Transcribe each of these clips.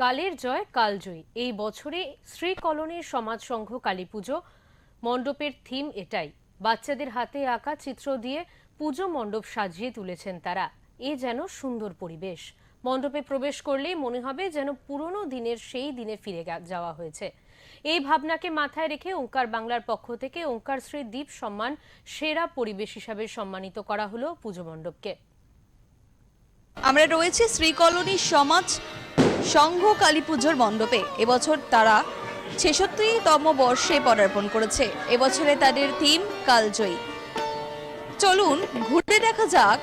কালের জয় কালজয়ী। এই বছরে শ্রী কলোনির সমাজ সংঘ কালী পুজো। মণ্ডপের থিম এটাই। বাচ্চাদের হাতে আঁকা চিত্র দিয়ে পুজো মণ্ডপ সাজিয়ে তুলেছেন তারা। এ যেন সুন্দর পরিবেশ। মণ্ডপে প্রবেশ করলেই মনে হবে যেন পুরনো দিনের সেই দিনে ফিরে যাওয়া হয়েছে। এই ভাবনাকে মাথায় রেখে ওঙ্কার বাংলার পক্ষ থেকে ওঙ্কার শ্রী দ্বীপ সম্মান সেরা পরিবেশ হিসাবে সম্মানিত করা হলো পুজো মণ্ডপকে। আমরা রয়েছে শ্রীকলোনি সমাজ সংঘ কালী পুজোর মণ্ডপে। এবছর তারা ছেষট্টিতম বর্ষে পদার্পণ করেছে। এবছরে তাদের থিম কালজয়ী। চলুন ঘুরে দেখা যাক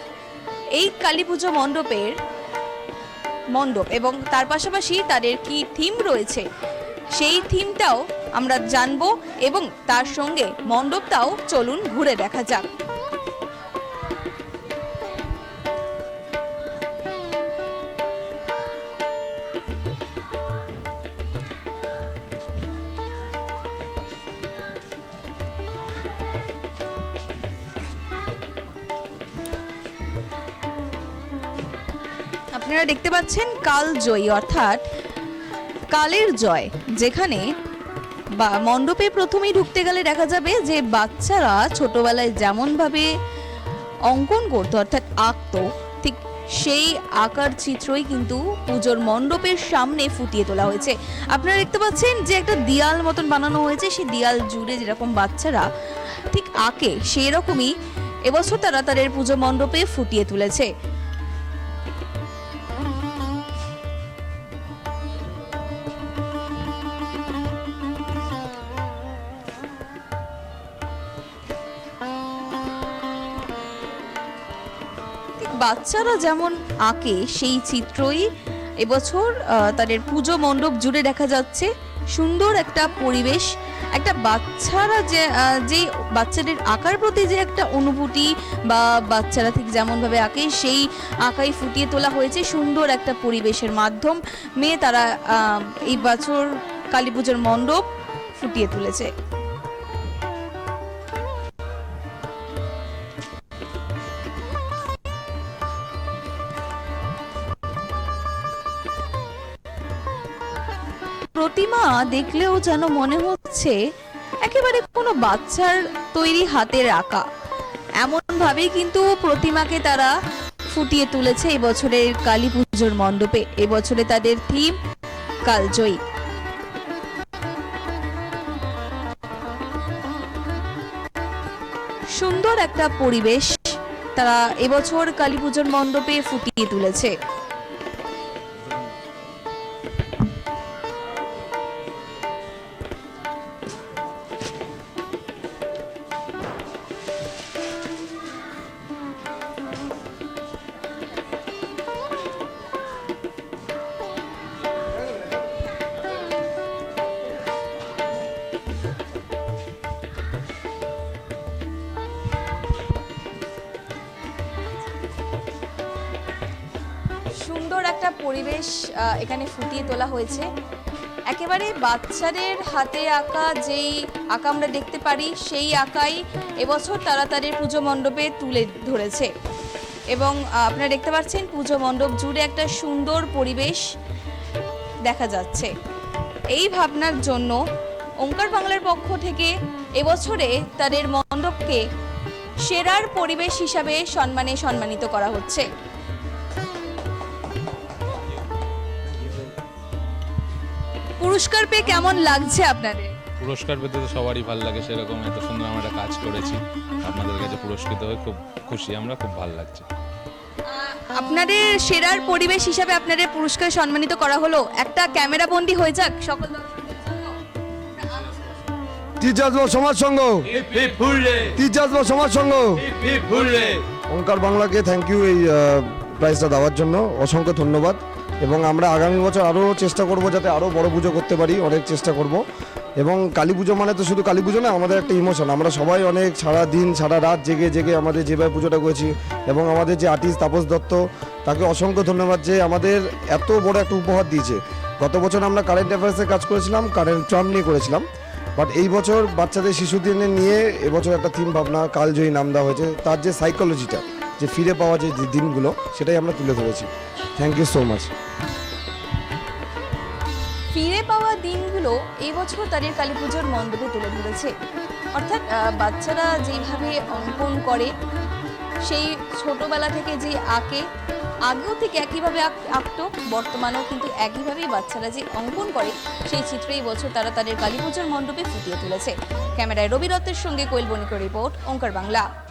এই কালী পুজো মণ্ডপের মণ্ডপ এবং তার পাশাপাশি তাদের কি থিম রয়েছে। সেই থিমটাও আমরা জানব এবং তার সঙ্গে মণ্ডপটাও চলুন ঘুরে দেখা যাক। আপনারা দেখতে পাচ্ছেন কাল জয়ী অর্থাৎ কালের জয়, যেখানে বা মণ্ডপে প্রথমেই ঢুকতে গেলে দেখা যাবে যে বাচ্চারা ছোটবেলায় যেমনভাবে অঙ্কন করতো, অর্থাৎ আঁকতো, ঠিক সেই আঁকার চিত্রই কিন্তু পুজোর মণ্ডপের সামনে ফুটিয়ে তোলা হয়েছে। আপনারা দেখতে পাচ্ছেন যে একটা দিয়াল মতন বানানো হয়েছে, সেই দিয়াল জুড়ে যেরকম বাচ্চারা ঠিক আঁকে সেই রকমই এবছর তারা তাদের পুজো মণ্ডপে ফুটিয়ে তুলেছে। বাচ্চারা যেমন আঁকে, সেই চিত্রই এবছর তাদের পুজো মণ্ডপ জুড়ে দেখা যাচ্ছে। সুন্দর একটা পরিবেশ, একটা বাচ্চারা যে যে বাচ্চাদের আঁকার প্রতি যে একটা অনুভূতি বা বাচ্চারা ঠিক যেমনভাবে আঁকে, সেই আঁকাই ফুটিয়ে তোলা হয়েছে। সুন্দর একটা পরিবেশের মাধ্যম মেয়ে তারা এই বছর কালী পুজোর মণ্ডপ ফুটিয়ে তুলেছে। প্রতিমা দেখলেও যেন মনে হচ্ছে একেবারে কোনো বাচ্চার তৈরি হাতের আঁকা এমন ভাবেই কিন্তু প্রতিমাকে তারা ফুটিয়ে তুলেছে এবছরের কালী পুজোর মণ্ডপে। এবছরে তাদের থিম কালজয়ী। সুন্দর একটা পরিবেশ তারা এবছর কালী পুজোর মণ্ডপে ফুটিয়ে তুলেছে। একটা পরিবেশ এখানে ফুটিয়ে তোলা হয়েছে। একেবারে বাচ্চাদের হাতে আঁকা যেই আঁকা আমরা দেখতে পারি, সেই আঁকাই এবছর তারা তাদের পুজো মণ্ডপে তুলে ধরেছে। এবং আপনারা দেখতে পাচ্ছেন পুজো মণ্ডপ জুড়ে একটা সুন্দর পরিবেশ দেখা যাচ্ছে। এই ভাবনার জন্য ওঙ্কার বাংলার পক্ষ থেকে এবছরে তাদের মণ্ডপকে সেরার পরিবেশ হিসাবে সম্মানে সম্মানিত করা হচ্ছে। পুরস্কার পেয়ে কেমন লাগছে আপনাদের? পুরস্কার পেতে তো সবারই ভালো লাগে সেরকম এত সুন্দর আমরা একটা কাজ করেছি। আপনাদের কাছে পুরস্কৃত হয়ে খুব খুশি আমরা খুব ভালো লাগছে। আপনাদের সেরার পরিবেশ হিসাবে আপনাদের পুরস্কার সম্মানিত করা হলো। একটা ক্যামেরা বন্দি হয়ে যাক সকল দর্শকদের জন্য। টিচার্স বা সমাজ সংঘ টিচার্স বা সমাজ সংঘ ওঙ্কার বাংলাকে থ্যাংক ইউ এই প্রাইজটা দেওয়ার জন্য। অসংখ্য ধন্যবাদ। এবং আমরা আগামী বছর আরও চেষ্টা করব যাতে আরও বড় পুজো করতে পারি, অনেক চেষ্টা করব। এবং কালী পুজো মানে তো শুধু কালী পুজো না, আমাদের একটা ইমোশন। আমরা সবাই অনেক সারা দিন, সারা রাত জেগে জেগে আমাদের যেভাবে পুজোটা করেছি এবং আমাদের যে আর্টিস্ট তাপস দত্ত, তাকে অসংখ্য ধন্যবাদ যে আমাদের এত বড় একটা উপহার দিয়েছে। গত বছর আমরা কারেন্ট অ্যাফেয়ার্সে কাজ করেছিলাম কারেন্ট ট্রাম নিয়ে করেছিলাম। বাট এই বছর বাচ্চাদের শিশুদিনে নিয়ে এবছর একটা থিম ভাবনা, কালজয়ী নাম দেওয়া হয়েছে, তার যে সাইকোলজিটা যে ফিরে পাওয়া যে দিনগুলো, সেটাই আমরা তুলে ধরেছি। থ্যাংক ইউ সো মাচ ফিরে পাওয়া দিনগুলো এই বছর তাদের কালী পুজোর মণ্ডপে তুলে ধরেছে। অর্থাৎ বাচ্চারা যেভাবে অঙ্কন করে, সেই ছোটবেলা থেকে যে আঁকে, আগেও থেকে একইভাবে আঁক- আঁকতো, বর্তমানেও কিন্তু একইভাবেই বাচ্চারা যে অঙ্কন করে, সেই চিত্র এই বছর তারা তাদের কালী পুজোর মণ্ডপে ফুটিয়ে তুলেছে। ক্যামেরায় রবি দত্তের সঙ্গে কোয়েল বণিকের রিপোর্ট, ওঙ্কার বাংলা।